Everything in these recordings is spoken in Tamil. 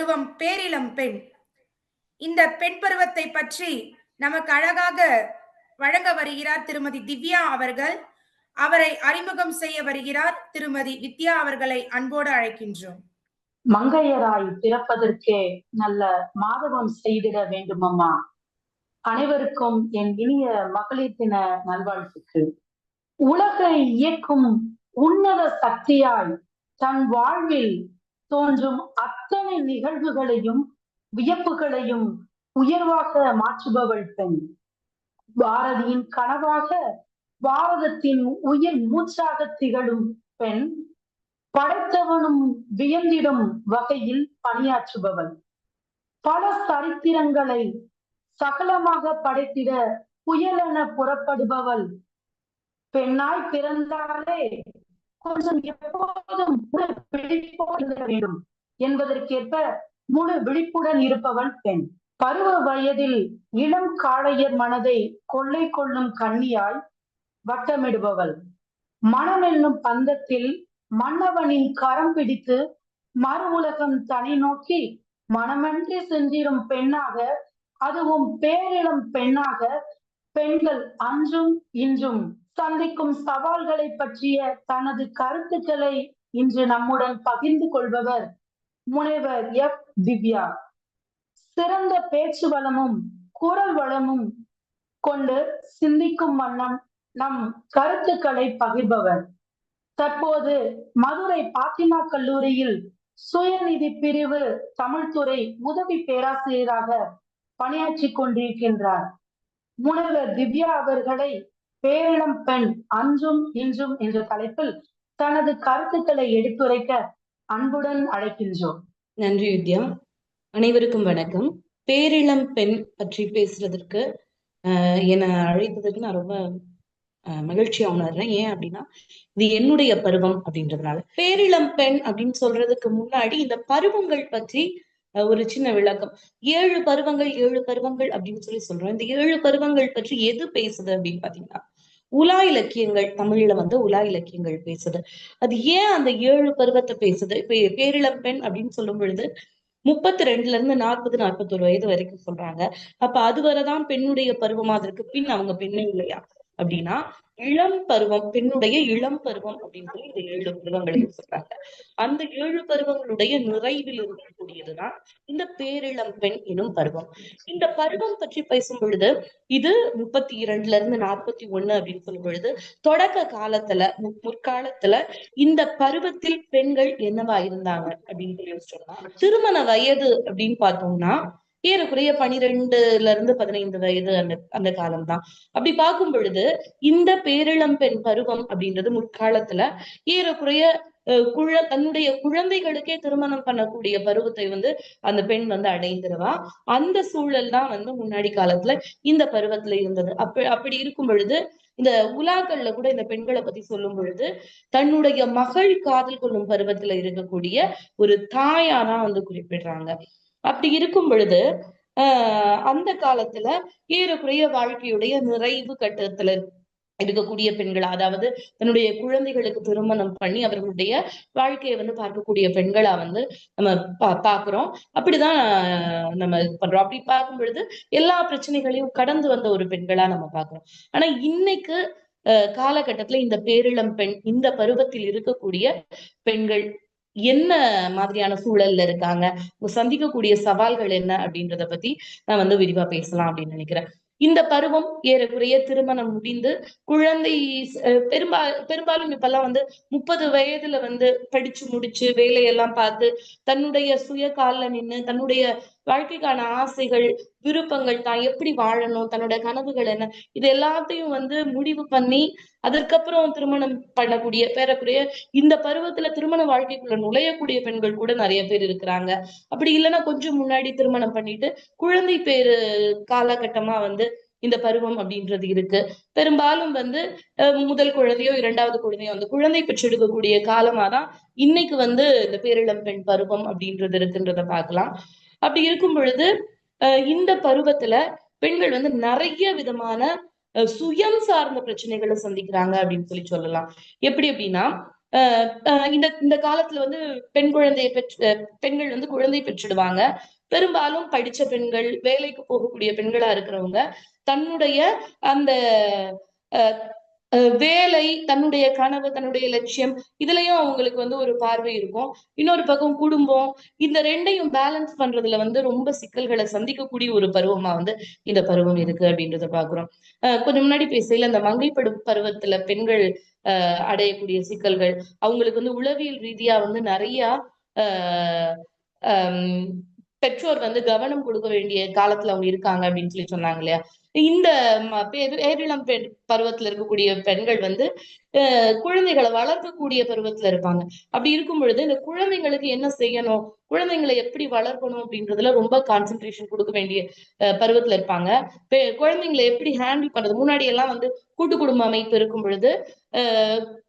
பருவம் பேரிளம் பெண். இந்த பெண் பருவத்தை பற்றி நமக்கு அழகாக வழங்க வருகிறார் திருமதி திவ்யா அவர்கள். அவரை அறிமுகம் செய்ய வருகிறார் திருமதி வித்யா அவர்களை அன்போடு அழைக்கின்றோம். மங்கையராய் பிறப்பதற்கே நல்ல மாதவம் செய்திட வேண்டும் அம்மா அனைவருக்கும் என் இனிய மகளிர் தின நல்வாழ்த்துக்கள். உலகை இயக்கும் உன்னத சக்தியாய் தன் வாழ்வில் தோன்றும் அத்தனை நிகழ்வுகளையும் வியப்புகளையும் உயர்வாக மாற்றுபவள் பெண். பாரதியின் கனவாக பாரதத்தின் உயிர் மூச்சாக திகழும் பெண் படைத்தவனும் வியந்திடும் வகையில் பணியாற்றுபவள். பல சரித்திரங்களை சகலமாக படைத்திட புயலென புறப்படுபவள். பெண்ணாய் பிறந்தாலே கொஞ்சம் எப்போதும் முழு விழிப்போடு இருக்க வேண்டும். என்பதற்கேற்ப முழு விழிப்புடன் இருப்பவன் பெண். பருவ வயதில் இளம் காளையர் மனதை கொள்ளை கொள்ளும் கண்ணியாய் வட்டமிடுபவள். மனம் என்னும் பந்தத்தில் மன்னவனின் கரம் பிடித்து மறு உலகம் தனி நோக்கி மனமன்றி சென்றிடும் பெண்ணாக அதுவும் பேரிளம் பெண்ணாக பெண்கள் அன்றும் இன்றும் சந்திக்கும் சவால்களை பற்றிய தனது கருத்துக்களை இன்று நம்முடன் பகிர்ந்து கொள்பவர் முனைவர் எஃப். திவ்யா. சிறந்த பேச்சு வளமும் குரல் வளமும் கொண்டு சிந்திக்கும் வண்ணம் நம் கருத்துக்களை பகிர்பவர். தற்போது மதுரை பாத்திமா கல்லூரியில் சுயநிதி பிரிவு தமிழ்துறை உதவி பேராசிரியராக பணியாற்றி கொண்டிருக்கின்றார். முனைவர் திவ்யா அவர்களை பேரிளம் பெண் அன்றும் இன்றும் என்ற தலைப்பில் தனது கருத்துக்களை எடுத்துரைக்க அன்புடன் அழைக்கின்றோம். நன்றி வித்யா. அனைவருக்கும் வணக்கம். பேரிளம் பெண் பற்றி பேசுறதற்கு என்னை அழைத்ததுக்கு நான் ரொம்ப மகிழ்ச்சியா உணர்றேன். ஏன் அப்படின்னா இது என்னுடைய பருவம் அப்படின்றதுனால. பேரிளம் பெண் அப்படின்னு சொல்றதுக்கு முன்னாடி இந்த பருவங்கள் பற்றி ஒரு சின்ன விளக்கம். ஏழு பருவங்கள் ஏழு பருவங்கள் அப்படின்னு சொல்லி சொல்றோம். இந்த ஏழு பருவங்கள் பற்றி எது பேசுது அப்படின்னு பாத்தீங்கன்னா உலா இலக்கியங்கள் தமிழ்ல வந்து உலா இலக்கியங்கள் பேசுது. அது ஏன் அந்த ஏழு பருவத்தை பேசுது? இப்ப பேரிளம் பெண் அப்படின்னு சொல்லும் பொழுது முப்பத்தி ரெண்டுல இருந்து நாற்பது நாற்பத்தொரு வயது வரைக்கும் சொல்றாங்க. அப்ப அதுவரைதான் பெண்ணுடைய பருவமா அதற்கு பின் அவங்க பெண்ணே இல்லையா? அப்படின்னா இளம் பருவம் பெண்ணுடைய இளம் பருவம் அப்படின்னு சொல்லி இந்த ஏழு பருவங்களையும் சொல்றாங்க. அந்த ஏழு பருவங்களுடைய நிறைவில் இருக்கக்கூடியதுதான் இந்த பேரிளம் பெண் எனும் பருவம். இந்த பருவம் பற்றி பேசும் பொழுது இது முப்பத்தி இரண்டுல இருந்து நாற்பத்தி ஒண்ணு அப்படின்னு சொல்லும் பொழுது தொடக்க காலத்துல மு- முற்காலத்துல இந்த பருவத்தில் பெண்கள் என்னவா இருந்தாங்க அப்படின்னு சொல்லி சொன்னா திருமண வயது அப்படின்னு பார்த்தோம்னா ஏறக்குறைய பனிரெண்டுல இருந்து பதினைந்து வயது அந்த அந்த காலம்தான். அப்படி பார்க்கும் பொழுது இந்த பேரிளம் பெண் பருவம் அப்படின்றது முற்காலத்துல ஏறக்குறைய அஹ், குழ தன்னுடைய குழந்தைகளுக்கே திருமணம் பண்ணக்கூடிய பருவத்தை வந்து அந்த பெண் வந்து அடைந்துருவா. அந்த சூழல் தான் வந்து முன்னாடி காலத்துல இந்த பருவத்துல இருந்தது. அப்ப அப்படி இருக்கும் பொழுது இந்த உலாக்கள்ல கூட இந்த பெண்களை பத்தி சொல்லும் பொழுது தன்னுடைய மகள் காதல் கொள்ளும் பருவத்துல இருக்கக்கூடிய ஒரு தாயானா வந்து குறிப்பிடுறாங்க. அப்படி இருக்கும் பொழுது ஆஹ் அந்த காலத்துல ஏறக்குறைய வாழ்க்கையுடைய நிறைவு கட்டத்துல இருக்கக்கூடிய பெண்கள் அதாவது தன்னுடைய குழந்தைகளுக்கு திருமணம் பண்ணி அவர்களுடைய வாழ்க்கையை வந்து பார்க்கக்கூடிய பெண்களா வந்து நம்ம பா பாக்குறோம் அப்படிதான் நம்ம இது பண்றோம். அப்படி பார்க்கும் பொழுது எல்லா பிரச்சனைகளையும் கடந்து வந்த ஒரு பெண்களா நம்ம பாக்குறோம் ஆனா இன்னைக்கு காலகட்டத்துல இந்த பேரிளம் பெண் இந்த பருவத்தில் இருக்கக்கூடிய பெண்கள் என்ன மாதிரியான சூழல்ல இருக்காங்க? சந்திக்கக்கூடிய சவால்கள் என்ன அப்படின்றத பத்தி நான் வந்து விரிவா பேசலாம் அப்படின்னு நினைக்கிறேன். இந்த பருவம் ஏறக்குறைய திருமணம் முடிந்து குழந்தை பெரும்பா பெரும்பாலும் இப்பெல்லாம் வந்து முப்பது வயதுல வந்து படிச்சு முடிச்சு வேலையெல்லாம் பார்த்து தன்னுடைய சுய காலில் நின்னு தன்னுடைய வாழ்க்கைக்கான ஆசைகள் விருப்பங்கள் தான் எப்படி வாழணும் தன்னோட கனவுகள் என்ன? இது எல்லாத்தையும் வந்து முடிவு பண்ணி அதற்கப்புறம் திருமணம் பண்ணக்கூடிய பேரக்கூடிய இந்த பருவத்துல திருமண வாழ்க்கைக்குள்ள நுழையக்கூடிய பெண்கள் கூட நிறைய பேர் இருக்கிறாங்க. அப்படி இல்லைன்னா கொஞ்சம் முன்னாடி திருமணம் பண்ணிட்டு குழந்தை பேரு காலகட்டமா வந்து இந்த பருவம் அப்படின்றது இருக்கு. பெரும்பாலும் வந்து முதல் குழந்தையோ இரண்டாவது குழந்தையோ வந்து குழந்தை பெற்றெடுக்கக்கூடிய காலமா தான் இன்னைக்கு வந்து இந்த பேரிளம் பெண் பருவம் அப்படின்றது இருக்குன்றத பார்க்கலாம். அப்படி இருக்கும் பொழுது அஹ், இந்த பருவத்துல பெண்கள் வந்து நிறைய விதமான சுயம் சார்ந்த பிரச்சனைகளை சந்திக்கிறாங்க அப்படின்னு சொல்லி சொல்லலாம். எப்படி அப்படின்னா அஹ் இந்த இந்த காலத்துல வந்து பெண் குழந்தையை பெற்று பெண்கள் வந்து குழந்தை பெற்றுடுவாங்க. பெரும்பாலும் படிச்ச பெண்கள் வேலைக்கு போகக்கூடிய பெண்களா இருக்கிறவங்க தன்னுடைய அந்த அஹ், வேலை தன்னுடைய கனவு தன்னுடைய லட்சியம் இதுலயும் அவங்களுக்கு வந்து ஒரு பார்வை இருக்கும். இன்னொரு பக்கம் குடும்பம் இந்த ரெண்டையும் பேலன்ஸ் பண்றதுல வந்து ரொம்ப சிக்கல்களை சந்திக்கக்கூடிய ஒரு பருவமா வந்து இந்த பருவம் இருக்கு அப்படின்றத பாக்குறோம். கொஞ்சம் முன்னாடி பேசையில அந்த மங்கைப்படும் பருவத்துல பெண்கள் அஹ் அடையக்கூடிய சிக்கல்கள் அவங்களுக்கு வந்து உளவியல் ரீதியா வந்து நிறைய ஆஹ் பெற்றோர் வந்து கவனம் கொடுக்க வேண்டிய காலத்துல அவங்க இருக்காங்க அப்படின்னு சொல்லி சொன்னாங்க இல்லையா? இந்த பேரிளம் பருவத்துல இருக்கக்கூடிய பெண்கள் வந்து குழந்தைகளை வளர்க்கக்கூடிய பருவத்துல இருப்பாங்க. அப்படி இருக்கும் பொழுது இந்த குழந்தைங்களுக்கு என்ன செய்யணும்? குழந்தைங்களை எப்படி வளர்க்கணும் அப்படின்றதுல ரொம்ப கான்சென்ட்ரேஷன் கொடுக்க வேண்டிய பருவத்துல இருப்பாங்க. குழந்தைங்களை எப்படி ஹேண்டில் பண்றது? முன்னாடி எல்லாம் வந்து கூட்டு குடும்ப அமைப்பு இருக்கும் பொழுது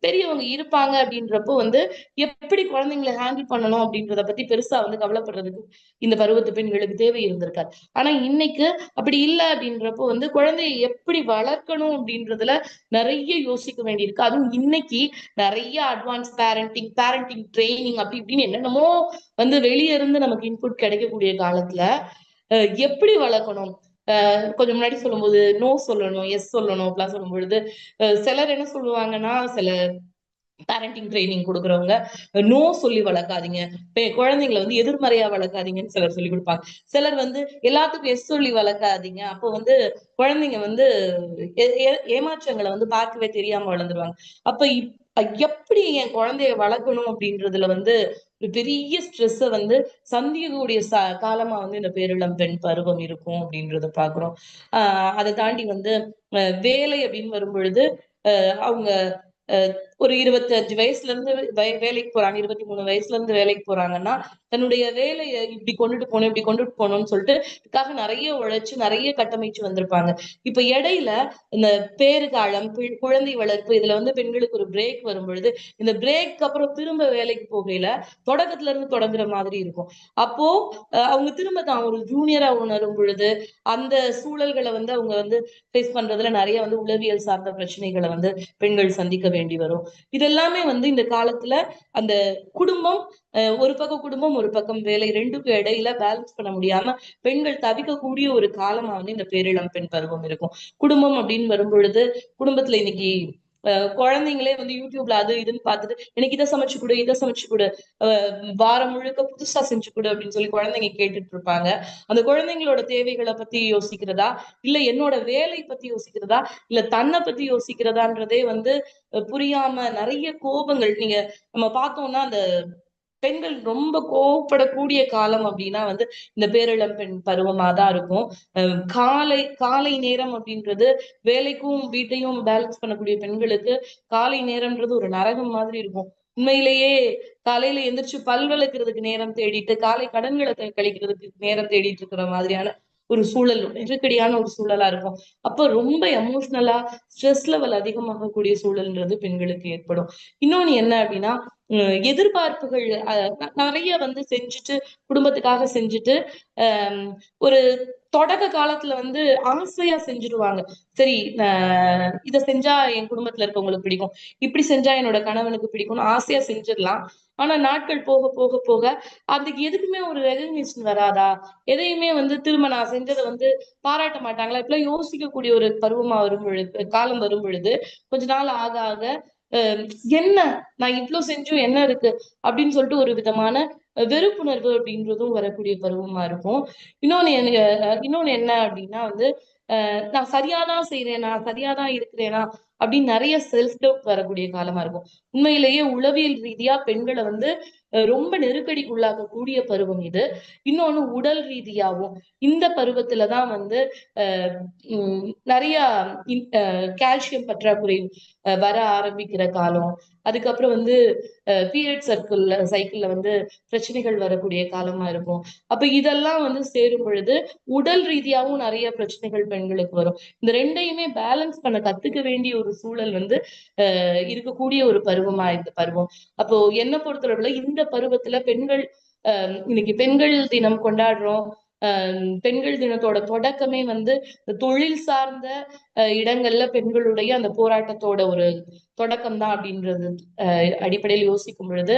பெரியவங்க இருப்பாங்க அப்படின்றப்போ வந்து எப்படி குழந்தைங்களை ஹேண்டில் பண்ணணும் அப்படின்றத பத்தி பெருசா வந்து கவலைப்படுறதுக்கு இந்த பருவத்து பெண்களுக்கு தேவை இருந்திருக்காது. ஆனா இன்னைக்கு அப்படி இல்லை அப்படின்றப்போ வந்து குழந்தையை எப்படி வளர்க்கணும் அப்படின்றதுல நிறைய யோசிக்க வேண்டியிருக்கு. அதுவும் இன்னைக்கு நிறைய அட்வான்ஸ் பேரண்டிங் பேரண்டிங் ட்ரைனிங் அப்படி இப்படின்னு என்னென்னமோ வந்து வெளிய இருந்து நமக்கு இன்புட் கிடைக்கக்கூடிய காலத்துல எப்படி வளர்க்கணும்? கொஞ்சம் முன்னாடி சொல்லும்போது நோ சொல்லணும் எஸ் சொல்லணும் அப்படிலாம் சொல்லும் பொழுது சிலர் என்ன சொல்லுவாங்கன்னா சில பேரண்டிங் ட்ரைனிங் கொடுக்குறவங்க நோ சொல்லி வளர்க்காதீங்க. குழந்தைங்களை வந்து எதிர்மறையா வளர்க்காதீங்கன்னு சிலர் சொல்லி கொடுப்பாங்க. சிலர் வந்து எல்லாத்துக்கும் எஸ் சொல்லி வளர்க்காதீங்க. அப்போ வந்து குழந்தைங்க வந்து ஏ- ஏ- ஏமாற்றங்களை வந்து பார்க்கவே தெரியாம வளர்ந்துருவாங்க. அப்ப இப்- எப்படி என் குழந்தைய வளர்க்கணும் அப்படின்றதுல வந்து ஒரு பெரிய ஸ்ட்ரெஸ்ஸை வந்து சந்திக்கக்கூடிய ச காலமா வந்து இந்த பேரிளம் பெண் பருவம் இருக்கும் அப்படின்றத பாக்குறோம் ஆஹ் அதை தாண்டி வந்து வேலை அப்படின்னு வரும் பொழுது அஹ் அவங்க ஒரு ஒரு இருபத்தஞ்சு வயசுல இருந்து வேலைக்கு போறாங்க இருபத்தி மூணு வயசுல இருந்து வேலைக்கு போறாங்கன்னா தன்னுடைய வேலையை இப்படி கொண்டுட்டு போகணும் இப்படி கொண்டுட்டு போகணும்னு சொல்லிட்டு இதுக்காக நிறைய உழைச்சு நிறைய கட்டமைச்சு வந்திருப்பாங்க. இப்ப இடையில இந்த பேறுகாலம் குழந்தை வளர்ப்பு இதுல வந்து பெண்களுக்கு ஒரு பிரேக் வரும் பொழுது இந்த பிரேக் அப்புறம் திரும்ப வேலைக்கு போகையில தொடக்கத்துல இருந்து தொடங்குற மாதிரி இருக்கும். அப்போ அவங்க திரும்ப தான் ஒரு ஜூனியரா உணரும் பொழுது அந்த சூழல்களை வந்து அவங்க வந்து ஃபேஸ் பண்றதுல நிறைய வந்து உளவியல் சார்ந்த பிரச்சனைகளை வந்து பெண்கள் சந்திக்க வேண்டி வரும். இதெல்லாமே வந்து இந்த காலத்துல அந்த குடும்பம் ஒரு பக்கம் குடும்பம் ஒரு பக்கம் வேலை ரெண்டுக்கும் இடையில பேலன்ஸ் பண்ண முடியாம பெண்கள் தவிக்கக்கூடிய ஒரு காலமா வந்து இந்த பேரிளம் பெண் பருவம் இருக்கும். குடும்பம் அப்படின்னு வரும் பொழுது குடும்பத்துல இன்னைக்கு குழந்தைங்களே வந்து யூடியூப்ல அது இதுன்னு பார்த்துட்டு எனக்கு இதை சமைச்சு கொடு இதை சமைச்சு கொடு அஹ் வாரம் முழுக்க புதுசா செஞ்சு கொடு அப்படின்னு சொல்லி குழந்தைங்க கேட்டுட்டு இருப்பாங்க. அந்த குழந்தைங்களோட தேவைகளை பத்தி யோசிக்கிறதா? இல்ல என்னோட வேலை பத்தி யோசிக்கிறதா? இல்ல தன்னை பத்தி யோசிக்கிறதான்றதே வந்து புரியாம நிறைய கோபங்கள் நீங்க நம்ம பார்த்தோம்னா அந்த பெண்கள் ரொம்ப கோவப்படக்கூடிய காலம் அப்படின்னா வந்து இந்த பேரிளம் பெண் பருவமா தான் இருக்கும். அஹ் காலை காலை நேரம் அப்படின்றது வேலைக்கும் வீட்டையும் பேலன்ஸ் பண்ணக்கூடிய பெண்களுக்கு காலை நேரம்ன்றது ஒரு நரகம் மாதிரி இருக்கும். உண்மையிலேயே காலையில எந்திரிச்சு பல் விளக்குறதுக்கு நேரம் தேடிட்டு காலை கடன்களை கழிக்கிறதுக்கு நேரம் தேடிட்டு இருக்கிற மாதிரியான ஒரு சூழல் நெருக்கடியான ஒரு சூழலா இருக்கும். அப்ப ரொம்ப எமோஷனலா ஸ்ட்ரெஸ் லெவல் அதிகமாகக்கூடிய சூழல்ன்றது பெண்களுக்கு ஏற்படும். இன்னொன்னு என்ன அப்படின்னா எதிர்பார்ப்புகள் அஹ் நிறைய வந்து செஞ்சுட்டு குடும்பத்துக்காக செஞ்சுட்டு ஆஹ் ஒரு தொடக்க காலத்துல வந்து ஆசையா செஞ்சுடுவாங்க சரி இத இதை செஞ்சா என் குடும்பத்துல இருக்கவங்களுக்கு பிடிக்கும். இப்படி செஞ்சா என்னோட கணவனுக்கு பிடிக்கும்னு ஆசையா செஞ்சிடலாம். ஆனா நாட்கள் போக போக போக அதுக்கு எதுக்குமே ஒரு ரெகக்னிஷன் வராதா? எதையுமே வந்து திரும்ப நான் செஞ்சதை வந்து பாராட்ட மாட்டாங்களா? இப்பெல்லாம் யோசிக்கக்கூடிய ஒரு பருவமா வரும் பொழுது காலம் வரும் பொழுது கொஞ்ச நாள் ஆக ஆக என்ன நான் இவ்ளோ செஞ்சும் என்ன இருக்கு? அப்படின்னு சொல்லிட்டு ஒரு விதமான வெறுப்புணர்வு அப்படின்றதும் வரக்கூடிய பருவமா இருக்கும். இன்னொன்னு இன்னொன்னு என்ன அப்படின்னா வந்து நான் சரியாதான் செய்யறேனா சரியாதான் இருக்கிறேனா அப்படின்னு நிறைய செல்ஃப் டவுட் வரக்கூடிய காலமா இருக்கும். உண்மையிலேயே உளவியல் ரீதியா பெண்களை வந்து ரொம்ப ரொம்ப உள்ளாக கூடிய பருவம் இது. இன்னொன்னு உடல் ரீதியாவும் இந்த பருவத்துலதான் வந்து நிறைய கால்சியம் பற்றாக்குறை வர ஆரம்பிக்கிற காலம். அதுக்கப்புறம் வந்து பீரியட் சர்க்கிள்ல சைக்கிள்ல வந்து பிரச்சனைகள் வரக்கூடிய காலமா இருக்கும். அப்ப இதெல்லாம் வந்து சேரும் பொழுது உடல் ரீதியாவும் நிறைய பிரச்சனைகள் பெண்களுக்கு வரும். இந்த ரெண்டையுமே பேலன்ஸ் பண்ண கத்துக்க வேண்டிய ஒரு சூழல் வந்து இருக்கக்கூடிய ஒரு பருவமா இந்த பருவம். அப்போ என்ன பொறுத்தளவுல இந்த பருவத்துல பெண்கள் அஹ் இன்னைக்கு பெண்கள் தினம் கொண்டாடுறோம். பெண்கள் தினத்தோட தொடக்கமே வந்து தொழில் சார்ந்த இடங்கள்ல பெண்களுடைய அந்த போராட்டத்தோட ஒரு தொடக்கம் தான் அப்படின்றது அடிப்படையில் யோசிக்கும் பொழுது.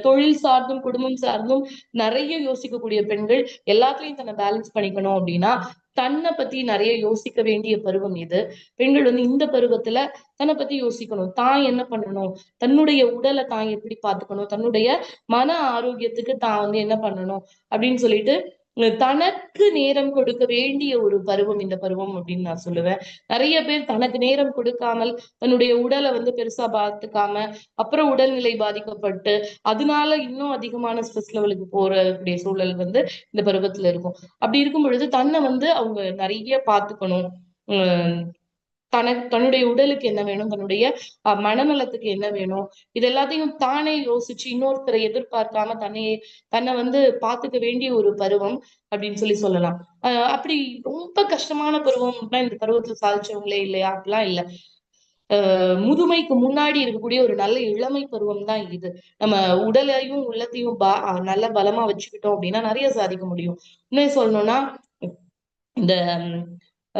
தொழில் சார்ந்தும் குடும்பம் சார்ந்தும் நிறைய யோசிக்கக்கூடிய பெண்கள் எல்லாத்துலயும் தன்னை பேலன்ஸ் பண்ணிக்கணும் அப்படின்னா தன்னை பத்தி நிறைய யோசிக்க வேண்டிய பருவம் இது. பெண்கள் வந்து இந்த பருவத்துல தன்னை பத்தி யோசிக்கணும். தான் என்ன பண்ணணும்? தன்னுடைய உடலை தான் எப்படி பாத்துக்கணும் தன்னுடைய மன ஆரோக்கியத்துக்கு தான் வந்து என்ன பண்ணணும்? அப்படின்னு சொல்லிட்டு தனக்கு நேரம் கொடுக்க வேண்டிய ஒரு பருவம் இந்த பருவம் அப்படின்னு நான் சொல்லுவேன். நிறைய பேர் தனக்கு நேரம் கொடுக்காமல் தன்னுடைய உடலை வந்து பெருசா பார்த்துக்காம அப்புறம் உடல்நிலை பாதிக்கப்பட்டு அதனால இன்னும் அதிகமான ஸ்ட்ரெஸ் லெவலுக்கு போறக்கூடிய சூழல் வந்து இந்த பருவத்துல இருக்கும். அப்படி இருக்கும் பொழுது தன்னை வந்து அவங்க நிறைய பார்த்துக்கணும். தன தனக்கு தன்னுடைய உடலுக்கு என்ன வேணும்? தன்னுடைய அஹ், மனநலத்துக்கு என்ன வேணும்? இது எல்லாத்தையும் தானே யோசிச்சு இன்னொருத்தரை எதிர்பார்க்காம தன்னையே தன்னை வந்து பாத்துக்க வேண்டிய ஒரு பருவம் அப்படின்னு சொல்லி சொல்லலாம். அஹ் அப்படி ரொம்ப கஷ்டமான பருவம்னா இந்த பருவத்துல சாதிச்சவங்களே இல்லையா? அப்படிலாம் இல்ல. முதுமைக்கு முன்னாடி இருக்கக்கூடிய ஒரு நல்ல இளமை பருவம் தான் இது. நம்ம உடலையும் உள்ளத்தையும் பா அஹ் நல்ல பலமா வச்சுக்கிட்டோம் அப்படின்னா நிறைய சாதிக்க முடியும். இன்னும் சொல்லணும்னா இந்த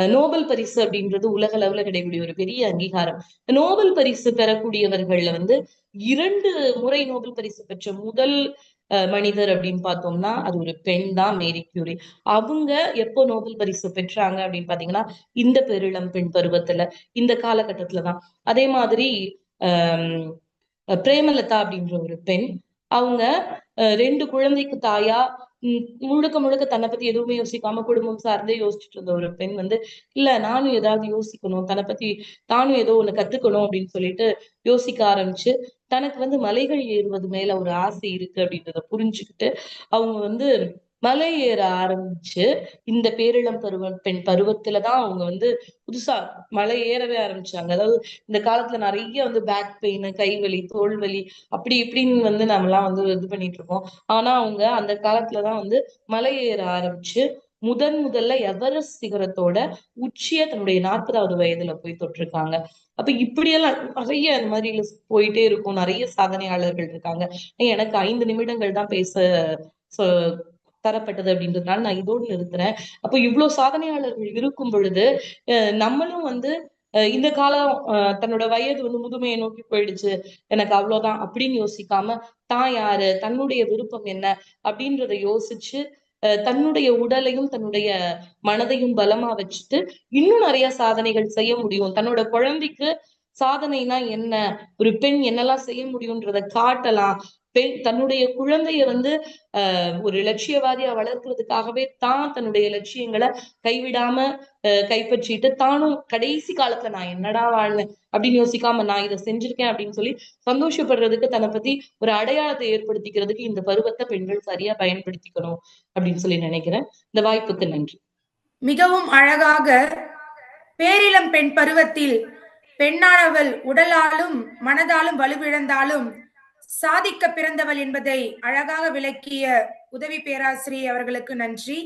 நோபல் பரிசு அப்படின்றது உலக அளவுல கிடைக்கக்கூடிய ஒரு பெரிய அங்கீகாரம். நோபல் பரிசு பெறக்கூடியவர்கள்ல வந்து இரண்டு முறை நோபல் பரிசு பெற்ற முதல் மனிதர் அப்படின்னு பார்த்தோம்னா அது ஒரு பெண் தான் மேரி கியூரி. அவங்க எப்போ நோபல் பரிசு பெற்றாங்க அப்படின்னு பாத்தீங்கன்னா இந்த பெருளம் பெண் பருவத்துல இந்த காலகட்டத்துலதான். அதே மாதிரி ஆஹ் பிரேமலதா அப்படின்ற ஒரு பெண் அவங்க ரெண்டு குழந்தைக்கு தாயா உம் முழுக்க முழுக்க தன்னை பத்தி எதுவுமே யோசிக்காம குடும்பம் சார்ந்தே யோசிச்சுட்டு இருந்த ஒரு பெண் வந்து இல்ல நானும் ஏதாவது யோசிக்கணும் தன்னை பத்தி தானும் ஏதோ ஒண்ணு கத்துக்கணும் அப்படின்னு சொல்லிட்டு யோசிக்க ஆரம்பிச்சு தனக்கு வந்து மலைகள் ஏறுவது மேல ஒரு ஆசை இருக்கு அப்படின்றத புரிஞ்சுக்கிட்டு அவங்க வந்து மலை ஏற ஆரம்பிச்சு இந்த பேரிளம் பருவ பெண் பருவத்துலதான் அவங்க வந்து புதுசா மலை ஏறவே ஆரம்பிச்சாங்க. அதாவது இந்த காலத்துல நிறைய வந்து பேக் பெயின் கைவலி தோல்வலி அப்படி இப்படின்னு வந்து நம்மலாம் வந்து இது பண்ணிட்டு இருக்கோம். ஆனா அவங்க அந்த காலத்துலதான் வந்து மலை ஏற ஆரம்பிச்சு முதன் முதல்ல எவரெஸ்ட் சிகரத்தோட உச்சிய தன்னுடைய நாற்பதாவது வயதுல போய் தொட்டிருக்காங்க. அப்ப இப்படியெல்லாம் நிறைய இந்த மாதிரி போயிட்டே இருக்கும். நிறைய சாதனையாளர்கள் இருக்காங்க. எனக்கு ஐந்து நிமிடங்கள் தான் பேச தரப்பட்டது அப்படின்றதுனால நான் இதோடு நிறுத்துறேன். அப்போ இவ்வளவு சாதனையாளர்கள் இருக்கும் பொழுது நம்மளும் வந்து இந்த காலம் தன்னோட வயது வந்து முதுமையை நோக்கி போயிடுச்சு. எனக்கு அவ்வளவுதான் அப்படின்னு யோசிக்காம தான் யாரு தன்னுடைய விருப்பம் என்ன அப்படின்றத யோசிச்சு தன்னுடைய உடலையும் தன்னுடைய மனதையும் பலமா வச்சுட்டு இன்னும் நிறைய சாதனைகள் செய்ய முடியும். தன்னோட குழந்தைக்கு சாதனைனா என்ன? ஒரு பெண் என்னெல்லாம் செய்ய முடியும்ன்றத காட்டலாம். பெண் தன்னுடைய குழந்தைய வந்து ஆஹ் ஒரு லட்சியவாதியா வளர்க்கறதுக்காகவே தான் தன்னுடைய லட்சியங்களை கைவிடாம கைப்பற்றிட்டு தானும் கடைசி காலத்துல நான் என்னடா வாழ்ந்தேன் அப்படின்னு யோசிக்காம நான் இதை செஞ்சிருக்கேன் அப்படின்னு சொல்லி சந்தோஷப்படுறதுக்கு தன்னை பத்தி ஒரு அடையாளத்தை ஏற்படுத்திக்கிறதுக்கு இந்த பருவத்தை பெண்கள் சரியா பயன்படுத்திக்கணும் அப்படின்னு சொல்லி நினைக்கிறேன். இந்த வாய்ப்புக்கு நன்றி. மிகவும் அழகாக பேரிளம் பெண் பருவத்தில் பெண்ணானவள் உடலாலும் மனதாலும் வலுவிழந்தாலும் சாதிக்க பிறந்தவள் என்பதை அழகாக விளக்கிய உதவி பேராசிரியர் அவர்களுக்கு நன்றி.